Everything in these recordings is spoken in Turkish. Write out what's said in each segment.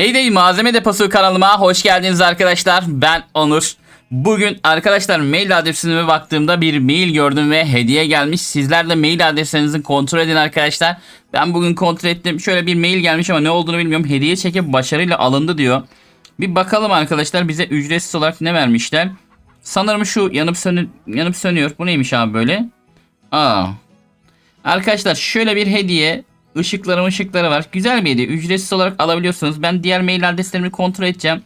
Heyday Malzeme Deposu kanalıma hoş geldiniz arkadaşlar. Ben Onur. Bugün arkadaşlar mail adresime baktığımda bir mail gördüm ve hediye gelmiş. Sizler de mail adreslerinizi kontrol edin arkadaşlar. Ben bugün kontrol ettim. Şöyle bir mail gelmiş ama ne olduğunu bilmiyorum. Hediye çekip başarıyla alındı diyor. Bir bakalım arkadaşlar bize ücretsiz olarak ne vermişler. Sanırım şu yanıp, sönü yanıp sönüyor. Bu neymiş abi böyle? Aa. Arkadaşlar şöyle bir hediye. Işıkları ışıkları var. Güzel bir hediye. Ücretsiz olarak alabiliyorsunuz. Ben diğer mail adreslerimi kontrol edeceğim.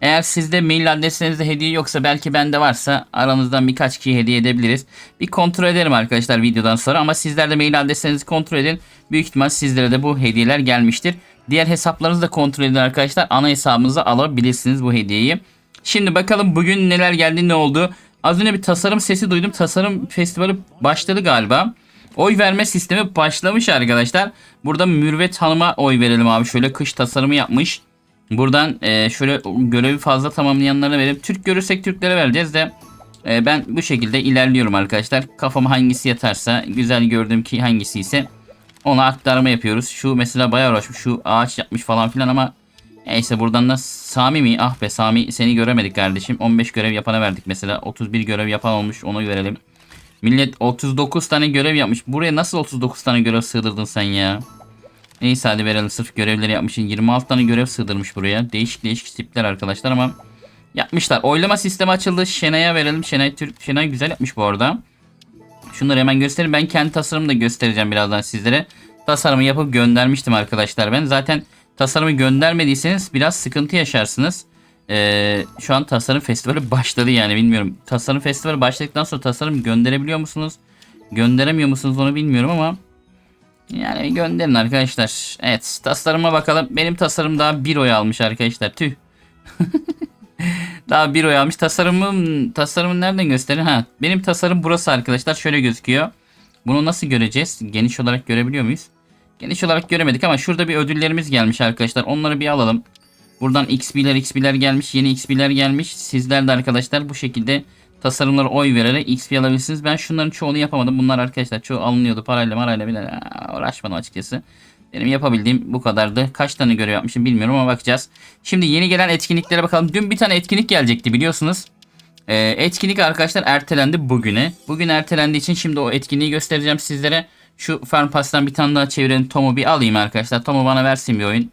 Eğer sizde mail adreslerinizde hediye yoksa belki bende varsa aranızdan birkaç kişi hediye edebiliriz. Bir kontrol ederim arkadaşlar videodan sonra ama sizler de mail adreslerinizi kontrol edin. Büyük ihtimal sizlere de bu hediyeler gelmiştir. Diğer hesaplarınızı da kontrol edin arkadaşlar. Ana hesabınıza alabilirsiniz bu hediyeyi. Şimdi bakalım bugün neler geldi ne oldu. Az önce bir tasarım sesi duydum. Tasarım festivali başladı galiba. Oy verme sistemi başlamış arkadaşlar. Burada Mürvet Hanım'a oy verelim abi. Şöyle kış tasarımı yapmış. Buradan e, şöyle görevi fazla tamamlayanlara verelim. Türk görürsek Türklere vereceğiz de e, ben bu şekilde ilerliyorum arkadaşlar. Kafama hangisi yatarsa güzel gördüğüm ki hangisi ise ona aktarma yapıyoruz. Şu mesela bayağı uğraşmış. Şu ağaç yapmış falan filan ama neyse buradan da Sami mi? Ah be Sami seni göremedik kardeşim. 15 görev yapana verdik mesela. 31 görev yapan olmuş onu verelim. Millet 39 tane görev yapmış. Buraya nasıl 39 tane görev sığdırdın sen ya? Neyse hadi verelim sırf görevleri yapmışsın. 26 tane görev sığdırmış buraya. Değişik değişik tipler arkadaşlar ama yapmışlar. Oylama sistemi açıldı. Şenay'a verelim. Şenay Türk Şenay güzel yapmış bu arada. Şunları hemen göstereyim. Ben kendi tasarımımı da göstereceğim birazdan sizlere. Tasarımı yapıp göndermiştim arkadaşlar ben. Zaten tasarımı göndermediyseniz biraz sıkıntı yaşarsınız. Ee, şu an tasarım festivali başladı yani bilmiyorum. Tasarım festivali başladıktan sonra tasarım gönderebiliyor musunuz? Gönderemiyor musunuz onu bilmiyorum ama yani gönderin arkadaşlar. Evet tasarıma bakalım. Benim tasarım daha bir oy almış arkadaşlar. Tüh. daha bir oy almış. Tasarımım tasarımın nereden gösterin? Ha, benim tasarım burası arkadaşlar. Şöyle gözüküyor. Bunu nasıl göreceğiz? Geniş olarak görebiliyor muyuz? Geniş olarak göremedik ama şurada bir ödüllerimiz gelmiş arkadaşlar. Onları bir alalım. Buradan XP'ler XP'ler gelmiş. Yeni XP'ler gelmiş. Sizler de arkadaşlar bu şekilde tasarımlara oy vererek XP alabilirsiniz. Ben şunların çoğunu yapamadım. Bunlar arkadaşlar çoğu alınıyordu parayla marayla bile uğraşmadım açıkçası. Benim yapabildiğim bu kadardı. Kaç tane görev yapmışım bilmiyorum ama bakacağız. Şimdi yeni gelen etkinliklere bakalım. Dün bir tane etkinlik gelecekti biliyorsunuz. Ee, etkinlik arkadaşlar ertelendi bugüne. Bugün ertelendiği için şimdi o etkinliği göstereceğim sizlere. Şu Farm Pass'tan bir tane daha çevirelim. Tom'u bir alayım arkadaşlar. Tom'u bana versin bir oyun.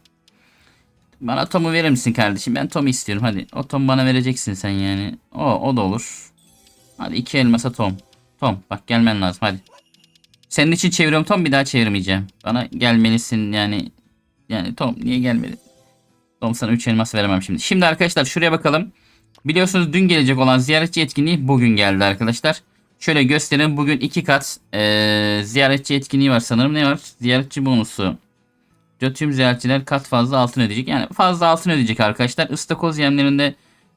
Bana Tom'u verir misin kardeşim? Ben Tom'u istiyorum hadi. O Tom bana vereceksin sen yani. O, o da olur. Hadi iki elmasa Tom. Tom bak gelmen lazım hadi. Senin için çeviriyorum Tom bir daha çevirmeyeceğim. Bana gelmelisin yani. Yani Tom niye gelmedi? Tom sana 3 elmas veremem şimdi. Şimdi arkadaşlar şuraya bakalım. Biliyorsunuz dün gelecek olan ziyaretçi etkinliği bugün geldi arkadaşlar. Şöyle göstereyim. Bugün iki kat ee, ziyaretçi etkinliği var sanırım. Ne var? Ziyaretçi bonusu. Diyor tüm ziyaretçiler kat fazla altın ödeyecek. Yani fazla altın ödeyecek arkadaşlar. Istakoz yemlerinde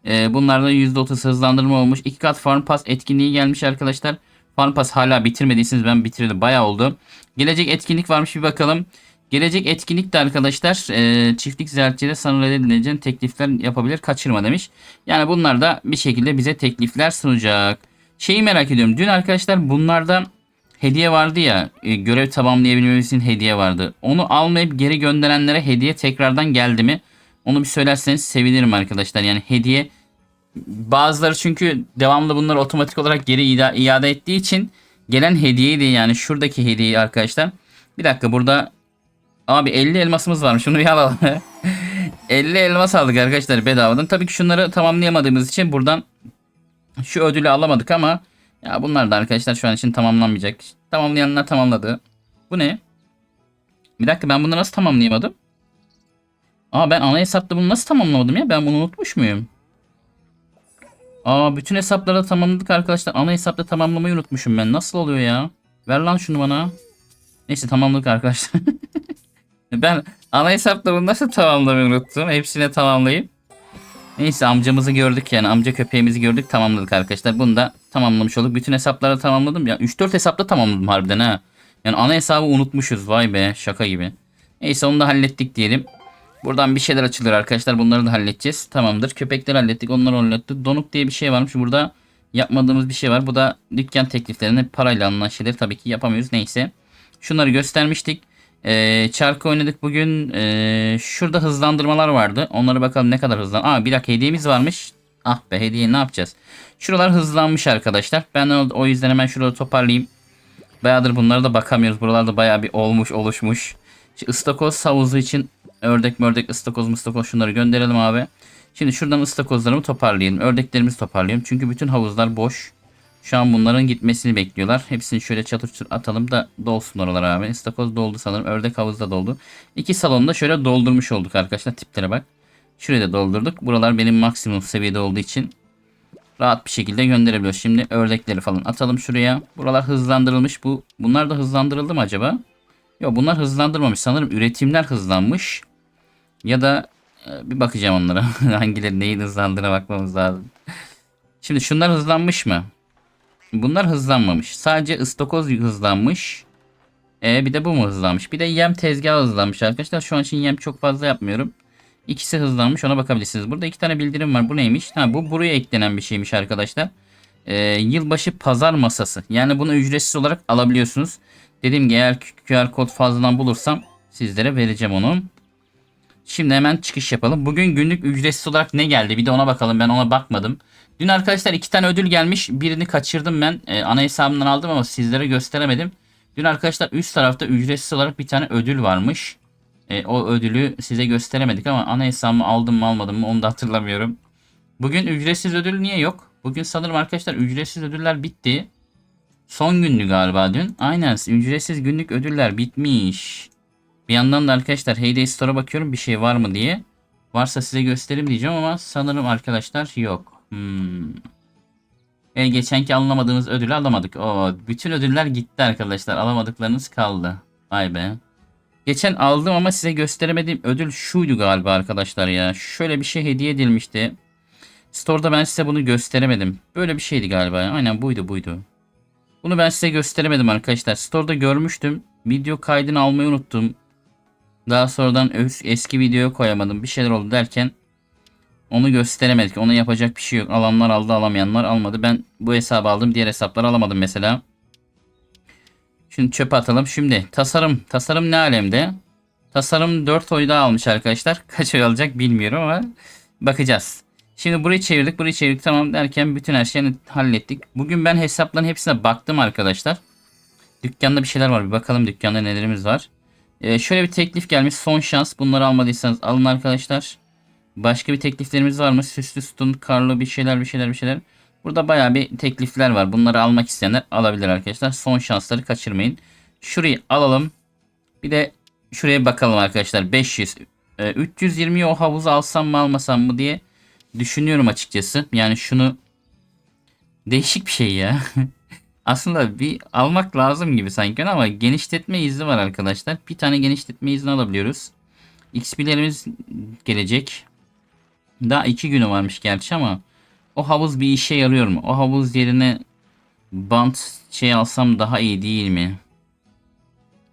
e, bunlarda %30 hızlandırma olmuş. İki kat Farm Pass etkinliği gelmiş arkadaşlar. Farm Pass hala bitirmediyseniz ben bitirdim. Bayağı oldu. Gelecek etkinlik varmış bir bakalım. Gelecek etkinlik de arkadaşlar e, çiftlik ziyaretçileri sanırım edilecek teklifler yapabilir kaçırma demiş. Yani bunlar da bir şekilde bize teklifler sunacak. Şeyi merak ediyorum. Dün arkadaşlar bunlarda hediye vardı ya e, görev tamamlayabilmemiz için hediye vardı. Onu almayıp geri gönderenlere hediye tekrardan geldi mi? Onu bir söylerseniz sevinirim arkadaşlar. Yani hediye bazıları çünkü devamlı bunları otomatik olarak geri ida- iade ettiği için gelen hediyeyi de yani şuradaki hediyeyi arkadaşlar. Bir dakika burada abi 50 elmasımız varmış. Şunu bir alalım. 50 elmas aldık arkadaşlar bedavadan. Tabii ki şunları tamamlayamadığımız için buradan şu ödülü alamadık ama ya bunlar da arkadaşlar şu an için tamamlanmayacak. Tamamlayanlar tamamladı. Bu ne? Bir dakika ben bunu nasıl tamamlayamadım? Aa ben ana hesapta bunu nasıl tamamlamadım ya? Ben bunu unutmuş muyum? Aa bütün hesapları tamamladık arkadaşlar. Ana hesapta tamamlamayı unutmuşum ben. Nasıl oluyor ya? Ver lan şunu bana. Neyse tamamladık arkadaşlar. ben ana hesapta bunu nasıl tamamlamayı unuttum. Hepsini tamamlayıp. Neyse amcamızı gördük yani. Amca köpeğimizi gördük tamamladık arkadaşlar. Bunu da tamamlamış olduk. Bütün hesapları tamamladım. Ya 3-4 hesapta tamamladım harbiden ha. Yani ana hesabı unutmuşuz. Vay be şaka gibi. Neyse onu da hallettik diyelim. Buradan bir şeyler açılır arkadaşlar. Bunları da halledeceğiz. Tamamdır. Köpekleri hallettik. Onları hallettik. Donuk diye bir şey varmış. Burada yapmadığımız bir şey var. Bu da dükkan tekliflerini parayla alınan şeyleri tabii ki yapamıyoruz. Neyse. Şunları göstermiştik. Ee, çarkı oynadık bugün. Ee, şurada hızlandırmalar vardı. Onlara bakalım ne kadar hızlan. Aa bir dakika hediyemiz varmış. Ah be hediye ne yapacağız? Şuralar hızlanmış arkadaşlar. Ben o, yüzden hemen şuraları toparlayayım. Bayağıdır bunlara da bakamıyoruz. Buralarda bayağı bir olmuş oluşmuş. Şu ıstakoz havuzu için ördek mördek ıstakoz mıstakoz şunları gönderelim abi. Şimdi şuradan ıstakozlarımı toparlayalım. Ördeklerimizi toparlayalım. Çünkü bütün havuzlar boş. Şu an bunların gitmesini bekliyorlar. Hepsini şöyle çatır atalım da dolsun oralar abi. İstakoz doldu sanırım. Ördek havuzda doldu. İki salonu da şöyle doldurmuş olduk arkadaşlar. Tiplere bak. Şurayı da doldurduk. Buralar benim maksimum seviyede olduğu için rahat bir şekilde gönderebiliyoruz. Şimdi ördekleri falan atalım şuraya. Buralar hızlandırılmış. Bu bunlar da hızlandırıldı mı acaba? Yok bunlar hızlandırmamış. Sanırım üretimler hızlanmış. Ya da e, bir bakacağım onlara. Hangileri neyin hızlandığına bakmamız lazım. Şimdi şunlar hızlanmış mı? Bunlar hızlanmamış. Sadece ıstakoz hızlanmış. E bir de bu mu hızlanmış? Bir de yem tezgahı hızlanmış arkadaşlar. Şu an için yem çok fazla yapmıyorum. İkisi hızlanmış ona bakabilirsiniz. Burada iki tane bildirim var. Bu neymiş? Ha bu buraya eklenen bir şeymiş arkadaşlar. Ee, yılbaşı pazar masası. Yani bunu ücretsiz olarak alabiliyorsunuz. Dediğim gibi eğer QR kod fazladan bulursam sizlere vereceğim onu. Şimdi hemen çıkış yapalım. Bugün günlük ücretsiz olarak ne geldi? Bir de ona bakalım. Ben ona bakmadım. Dün arkadaşlar iki tane ödül gelmiş. Birini kaçırdım ben. Ee, ana hesabımdan aldım ama sizlere gösteremedim. Dün arkadaşlar üst tarafta ücretsiz olarak bir tane ödül varmış. E, o ödülü size gösteremedik ama ana hesabımı aldım mı almadım mı onu da hatırlamıyorum. Bugün ücretsiz ödül niye yok? Bugün sanırım arkadaşlar ücretsiz ödüller bitti. Son gündü galiba dün. Aynen ücretsiz günlük ödüller bitmiş. Bir yandan da arkadaşlar Heyday Store'a bakıyorum bir şey var mı diye. Varsa size göstereyim diyeceğim ama sanırım arkadaşlar yok. Hmm. E, geçenki alamadığımız ödülü alamadık. O bütün ödüller gitti arkadaşlar. Alamadıklarınız kaldı. Vay be. Geçen aldım ama size gösteremediğim ödül şuydu galiba arkadaşlar ya. Şöyle bir şey hediye edilmişti. Store'da ben size bunu gösteremedim. Böyle bir şeydi galiba. Aynen buydu buydu. Bunu ben size gösteremedim arkadaşlar. Store'da görmüştüm. Video kaydını almayı unuttum. Daha sonradan eski videoya koyamadım. Bir şeyler oldu derken onu gösteremedik. Ona yapacak bir şey yok. Alanlar aldı alamayanlar almadı. Ben bu hesabı aldım. Diğer hesapları alamadım mesela. Şimdi çöpe atalım. Şimdi tasarım. Tasarım ne alemde? Tasarım 4 oy daha almış arkadaşlar. Kaç oy alacak bilmiyorum ama bakacağız. Şimdi burayı çevirdik. Burayı çevirdik tamam derken bütün her şeyi hallettik. Bugün ben hesapların hepsine baktım arkadaşlar. Dükkanda bir şeyler var. Bir bakalım dükkanda nelerimiz var. Ee, şöyle bir teklif gelmiş. Son şans. Bunları almadıysanız alın arkadaşlar. Başka bir tekliflerimiz var mı? Süslü sütun, karlı bir şeyler bir şeyler bir şeyler. Burada bayağı bir teklifler var. Bunları almak isteyenler alabilir arkadaşlar. Son şansları kaçırmayın. Şurayı alalım. Bir de şuraya bakalım arkadaşlar. 500. E, 320'yi o havuza alsam mı almasam mı diye düşünüyorum açıkçası. Yani şunu değişik bir şey ya. Aslında bir almak lazım gibi sanki ama genişletme izni var arkadaşlar. Bir tane genişletme izni alabiliyoruz. XP'lerimiz gelecek. Daha iki günü varmış gerçi ama o havuz bir işe yarıyor mu? O havuz yerine bant şey alsam daha iyi değil mi?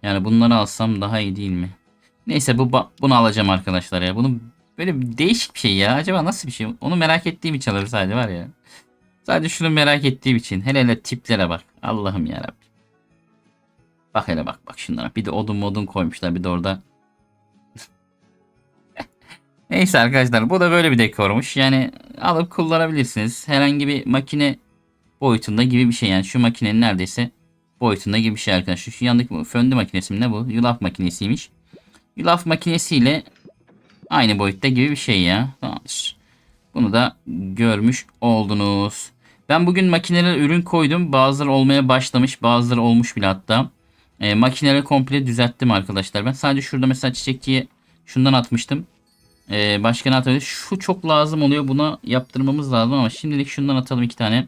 Yani bunları alsam daha iyi değil mi? Neyse bu bunu alacağım arkadaşlar ya. Bunu böyle değişik bir şey ya. Acaba nasıl bir şey? Onu merak ettiğim için alırım sadece var ya. Sadece şunu merak ettiğim için. Hele hele tiplere bak. Allah'ım ya. Bak hele bak bak şunlara. Bir de odun modun koymuşlar bir de orada. Neyse arkadaşlar bu da böyle bir dekormuş. Yani alıp kullanabilirsiniz. Herhangi bir makine boyutunda gibi bir şey. Yani şu makinenin neredeyse boyutunda gibi bir şey arkadaşlar. Şu yandaki föndü makinesi mi ne bu? Yulaf makinesiymiş. Yulaf makinesiyle aynı boyutta gibi bir şey ya. Tamamdır. Bunu da görmüş oldunuz. Ben bugün makinelere ürün koydum. Bazıları olmaya başlamış. Bazıları olmuş bile hatta. E, makineleri komple düzelttim arkadaşlar. Ben sadece şurada mesela çiçekçiye şundan atmıştım. Ee, başka ne atabiliriz? Şu çok lazım oluyor. Buna yaptırmamız lazım ama şimdilik şundan atalım iki tane.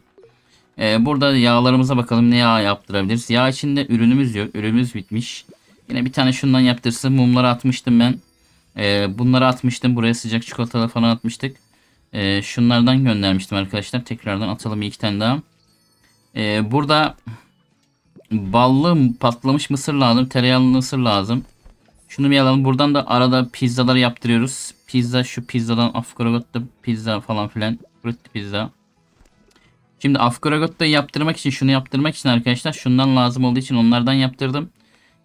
Ee, burada yağlarımıza bakalım ne yağ yaptırabiliriz. Yağ içinde ürünümüz yok. Ürünümüz bitmiş. Yine bir tane şundan yaptırsın. Mumları atmıştım ben. Ee, bunları atmıştım. Buraya sıcak çikolatalar falan atmıştık. Ee, şunlardan göndermiştim arkadaşlar. Tekrardan atalım iki tane daha. Ee, burada ballı patlamış mısır lazım. Tereyağlı mısır lazım. Şunu bir alalım. Buradan da arada pizzaları yaptırıyoruz. Pizza şu pizzadan afkaragotta pizza falan filan. Frutti pizza. Şimdi afkaragotta yaptırmak için şunu yaptırmak için arkadaşlar şundan lazım olduğu için onlardan yaptırdım.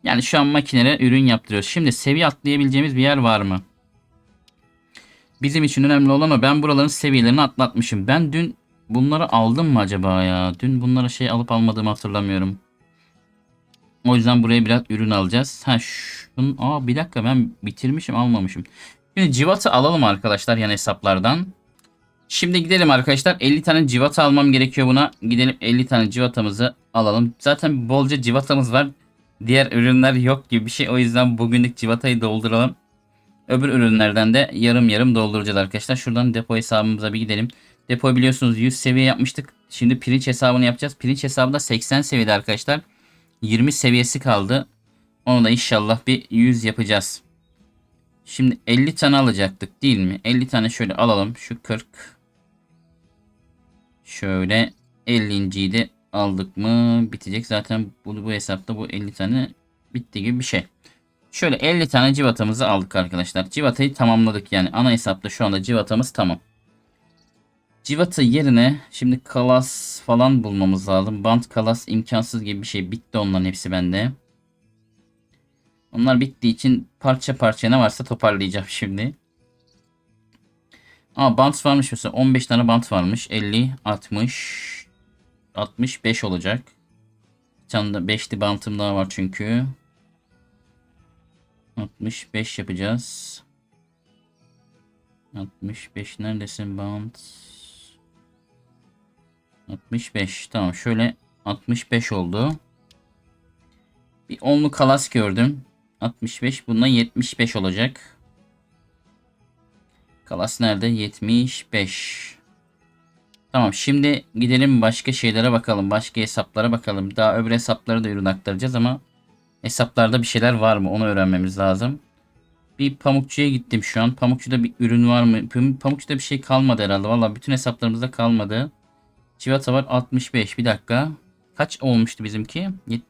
Yani şu an makinelere ürün yaptırıyoruz. Şimdi seviye atlayabileceğimiz bir yer var mı? Bizim için önemli olan o. Ben buraların seviyelerini atlatmışım. Ben dün bunları aldım mı acaba ya? Dün bunlara şey alıp almadığımı hatırlamıyorum. O yüzden buraya biraz ürün alacağız. Ha şun, aa bir dakika ben bitirmişim almamışım. Şimdi civata alalım arkadaşlar yan hesaplardan. Şimdi gidelim arkadaşlar. 50 tane civata almam gerekiyor buna. Gidelim 50 tane civatamızı alalım. Zaten bolca civatamız var. Diğer ürünler yok gibi bir şey. O yüzden bugünlük civatayı dolduralım. Öbür ürünlerden de yarım yarım dolduracağız arkadaşlar. Şuradan depo hesabımıza bir gidelim. Depo biliyorsunuz 100 seviye yapmıştık. Şimdi pirinç hesabını yapacağız. Pirinç hesabı da 80 seviyede arkadaşlar. 20 seviyesi kaldı. Onu da inşallah bir 100 yapacağız. Şimdi 50 tane alacaktık değil mi? 50 tane şöyle alalım. Şu 40. Şöyle 50.yi de aldık mı bitecek. Zaten bu, bu hesapta bu 50 tane bitti gibi bir şey. Şöyle 50 tane civatamızı aldık arkadaşlar. Civatayı tamamladık yani. Ana hesapta şu anda civatamız tamam. Civata yerine şimdi kalas falan bulmamız lazım. Bant kalas imkansız gibi bir şey. Bitti onların hepsi bende. Onlar bittiği için parça parça ne varsa toparlayacağım şimdi. Aa bant varmış mesela 15 tane bant varmış. 50, 60, 65 olacak. Bir tane de 5'li bantım daha var çünkü. 65 yapacağız. 65 neredesin bant? 65 tamam şöyle 65 oldu. Bir onlu kalas gördüm. 65 bundan 75 olacak. Kalas nerede? 75. Tamam şimdi gidelim başka şeylere bakalım. Başka hesaplara bakalım. Daha öbür hesaplara da ürün aktaracağız ama hesaplarda bir şeyler var mı onu öğrenmemiz lazım. Bir pamukçuya gittim şu an. Pamukçuda bir ürün var mı? Pamukçuda bir şey kalmadı herhalde. Valla bütün hesaplarımızda kalmadı. Çivata var 65. Bir dakika. Kaç olmuştu bizimki? Yet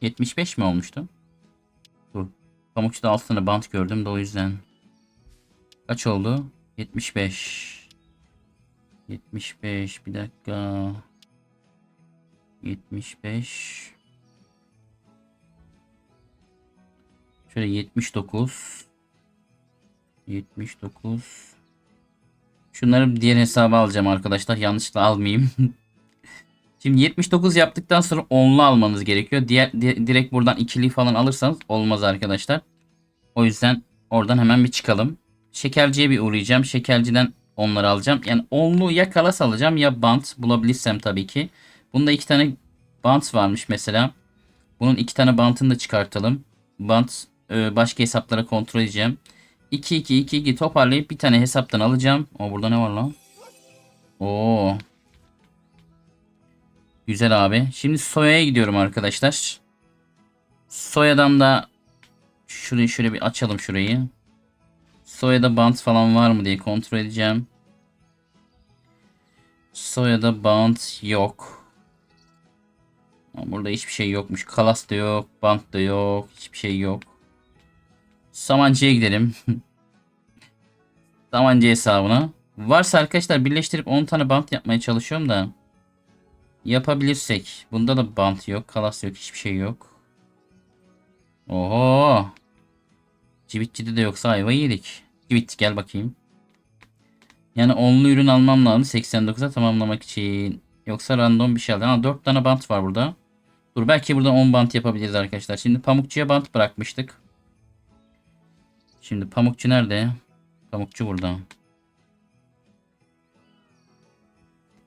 75 mi olmuştu? Dur. Pamukçuda 6 tane bant gördüm de o yüzden. Kaç oldu? 75. 75 bir dakika. 75. Şöyle 79. 79. Şunları diğer hesaba alacağım arkadaşlar. Yanlışlıkla almayayım. Şimdi 79 yaptıktan sonra 10'lu almanız gerekiyor. Diğer di direkt buradan ikili falan alırsanız olmaz arkadaşlar. O yüzden oradan hemen bir çıkalım. Şekerciye bir uğrayacağım. Şekerciden onları alacağım. Yani 10'lu ya kalas alacağım ya bant bulabilirsem tabii ki. Bunda iki tane bant varmış mesela. Bunun iki tane bantını da çıkartalım. Bant e, başka hesaplara kontrol edeceğim. 2 2 2 2 toparlayıp bir tane hesaptan alacağım. O burada ne var lan? Oo. Güzel abi. Şimdi soyaya gidiyorum arkadaşlar. Soyadan da şurayı şöyle bir açalım şurayı. Soyada bant falan var mı diye kontrol edeceğim. Soyada bant yok. Burada hiçbir şey yokmuş. Kalas da yok. Bant da yok. Hiçbir şey yok. Samancı'ya gidelim. Samancı hesabına. Varsa arkadaşlar birleştirip 10 tane bant yapmaya çalışıyorum da. Yapabilirsek. Bunda da bant yok. Kalas yok. Hiçbir şey yok. Oho. Civitçide de yoksa ayva yedik. Civit gel bakayım. Yani onlu ürün almam lazım 89'a tamamlamak için. Yoksa random bir şey aldım. Ha 4 tane bant var burada. Dur belki burada 10 bant yapabiliriz arkadaşlar. Şimdi pamukçuya bant bırakmıştık. Şimdi pamukçu nerede? Pamukçu burada.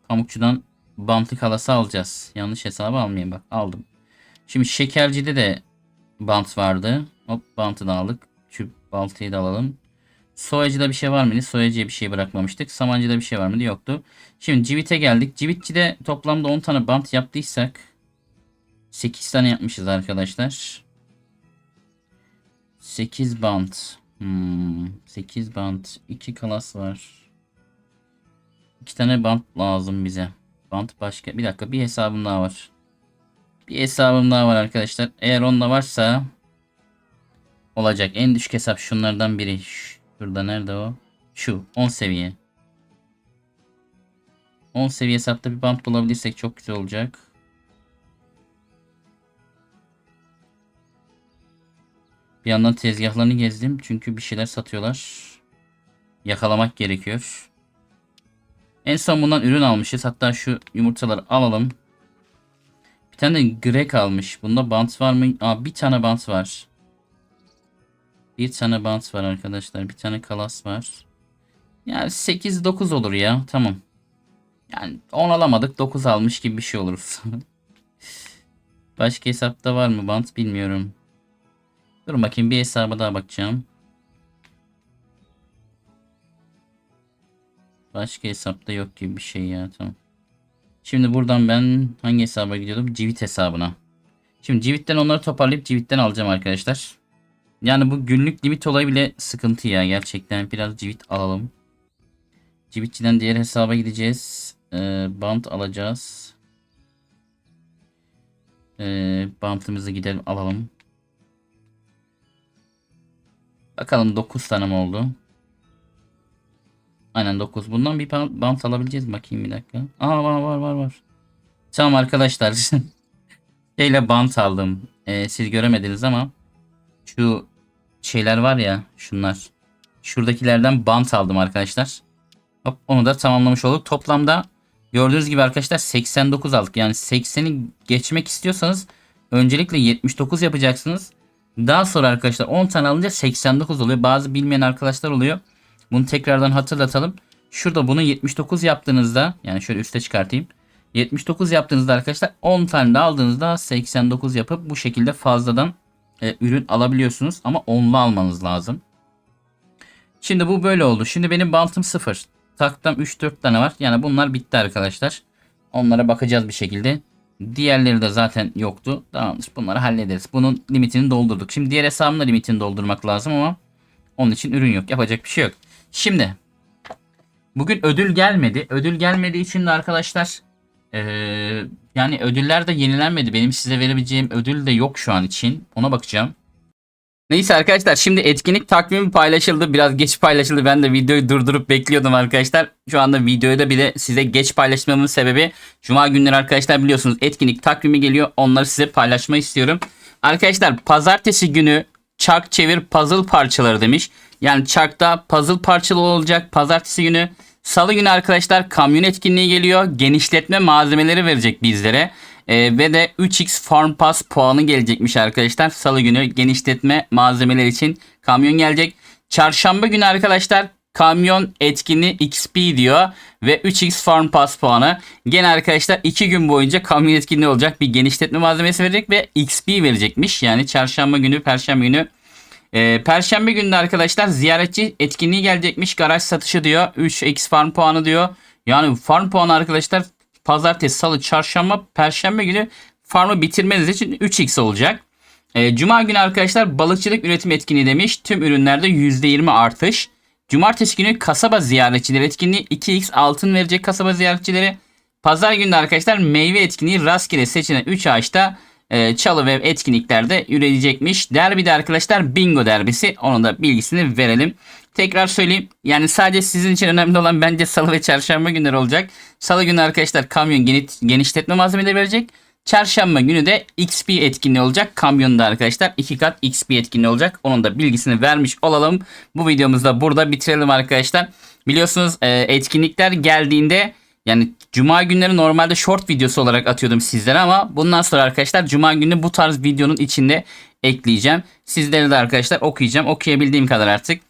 Pamukçudan bantı kalası alacağız. Yanlış hesabı almayayım bak. Aldım. Şimdi şekercide de bant vardı. Hop bantı da aldık. Şu bantıyı da alalım. Soyacıda bir şey var mıydı? Soyacıya bir şey bırakmamıştık. Samancıda bir şey var mıydı? Yoktu. Şimdi Civit'e geldik. Civitçi'de toplamda 10 tane bant yaptıysak 8 tane yapmışız arkadaşlar. 8 bant. Hmm, 8 bant. 2 kalas var. 2 tane bant lazım bize. Bant başka. Bir dakika bir hesabım daha var. Bir hesabım daha var arkadaşlar. Eğer onda varsa olacak. En düşük hesap şunlardan biri. Şurada nerede o? Şu 10 seviye. 10 seviye hesapta bir bant bulabilirsek çok güzel olacak. Bir yandan tezgahlarını gezdim çünkü bir şeyler satıyorlar. Yakalamak gerekiyor. En son bundan ürün almışız. Hatta şu yumurtaları alalım. Bir tane de grek almış. Bunda bant var mı? Aa bir tane bant var. Bir tane bant var arkadaşlar. Bir tane kalas var. Yani 8-9 olur ya. Tamam. Yani 10 alamadık. 9 almış gibi bir şey oluruz. Başka hesapta var mı bant bilmiyorum. Dur bakayım bir hesaba daha bakacağım. Başka hesapta yok gibi bir şey ya tamam. Şimdi buradan ben hangi hesaba gidiyordum? Civit hesabına. Şimdi Civit'ten onları toparlayıp Civit'ten alacağım arkadaşlar. Yani bu günlük limit olayı bile sıkıntı ya gerçekten. Biraz Civit alalım. Civitçiden diğer hesaba gideceğiz. Ee, bant alacağız. Ee, bantımızı gidelim alalım. Bakalım 9 tane mi oldu? Aynen 9. Bundan bir bant alabileceğiz. Bakayım bir dakika. Aa var var var var. Tamam arkadaşlar. Şeyle bant aldım. Ee, siz göremediniz ama şu şeyler var ya şunlar. Şuradakilerden bant aldım arkadaşlar. Hop, onu da tamamlamış olduk. Toplamda gördüğünüz gibi arkadaşlar 89 aldık. Yani 80'i geçmek istiyorsanız öncelikle 79 yapacaksınız. Daha sonra arkadaşlar 10 tane alınca 89 oluyor. Bazı bilmeyen arkadaşlar oluyor. Bunu tekrardan hatırlatalım. Şurada bunu 79 yaptığınızda yani şöyle üste çıkartayım. 79 yaptığınızda arkadaşlar 10 tane de aldığınızda 89 yapıp bu şekilde fazladan e, ürün alabiliyorsunuz. Ama 10'lu almanız lazım. Şimdi bu böyle oldu. Şimdi benim bantım 0. Taktam 3-4 tane var. Yani bunlar bitti arkadaşlar. Onlara bakacağız bir şekilde. Diğerleri de zaten yoktu. Tamamdır. Bunları hallederiz. Bunun limitini doldurduk. Şimdi diğer hesabımda limitini doldurmak lazım ama onun için ürün yok. Yapacak bir şey yok. Şimdi bugün ödül gelmedi. Ödül gelmediği için de arkadaşlar eee, yani ödüller de yenilenmedi. Benim size verebileceğim ödül de yok şu an için. Ona bakacağım. Neyse arkadaşlar şimdi etkinlik takvimi paylaşıldı. Biraz geç paylaşıldı. Ben de videoyu durdurup bekliyordum arkadaşlar. Şu anda videoyu da bir de size geç paylaşmamın sebebi Cuma günleri arkadaşlar biliyorsunuz etkinlik takvimi geliyor. Onları size paylaşmayı istiyorum. Arkadaşlar pazartesi günü çark çevir puzzle parçaları demiş. Yani çarkta puzzle parçalı olacak pazartesi günü. Salı günü arkadaşlar kamyon etkinliği geliyor. Genişletme malzemeleri verecek bizlere. Ee, ve de 3x Farm Pass puanı gelecekmiş arkadaşlar. Salı günü genişletme malzemeler için kamyon gelecek. Çarşamba günü arkadaşlar kamyon etkinliği XP diyor ve 3x Farm Pass puanı. Gene arkadaşlar 2 gün boyunca kamyon etkinliği olacak. Bir genişletme malzemesi verecek ve XP verecekmiş. Yani çarşamba günü, perşembe günü ee, Perşembe günü arkadaşlar ziyaretçi etkinliği gelecekmiş. Garaj satışı diyor. 3x farm puanı diyor. Yani farm puanı arkadaşlar pazartesi, salı, çarşamba, perşembe günü farmı bitirmeniz için 3x olacak. Ee, Cuma günü arkadaşlar balıkçılık üretim etkinliği demiş. Tüm ürünlerde %20 artış. Cumartesi günü kasaba ziyaretçileri etkinliği 2x altın verecek kasaba ziyaretçileri. Pazar günü de arkadaşlar meyve etkinliği rastgele seçilen 3 ağaçta e, çalı ve etkinliklerde üreticekmiş. Derbide arkadaşlar bingo derbisi. Onun da bilgisini verelim. Tekrar söyleyeyim. Yani sadece sizin için önemli olan bence salı ve çarşamba günleri olacak. Salı günü arkadaşlar kamyon geniş, genişletme malzemeleri verecek. Çarşamba günü de XP etkinliği olacak. Kamyonda arkadaşlar iki kat XP etkinliği olacak. Onun da bilgisini vermiş olalım. Bu videomuzda burada bitirelim arkadaşlar. Biliyorsunuz e, etkinlikler geldiğinde yani cuma günleri normalde short videosu olarak atıyordum sizlere ama bundan sonra arkadaşlar cuma günü bu tarz videonun içinde ekleyeceğim. Sizlere de arkadaşlar okuyacağım. Okuyabildiğim kadar artık.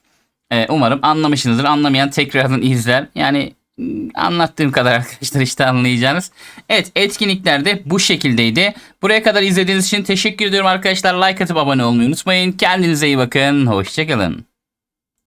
Ee, umarım anlamışsınızdır. Anlamayan tekrardan izler. Yani ım, anlattığım kadar arkadaşlar işte anlayacağınız. Evet etkinlikler de bu şekildeydi. Buraya kadar izlediğiniz için teşekkür ediyorum arkadaşlar. Like atıp abone olmayı unutmayın. Kendinize iyi bakın. Hoşçakalın.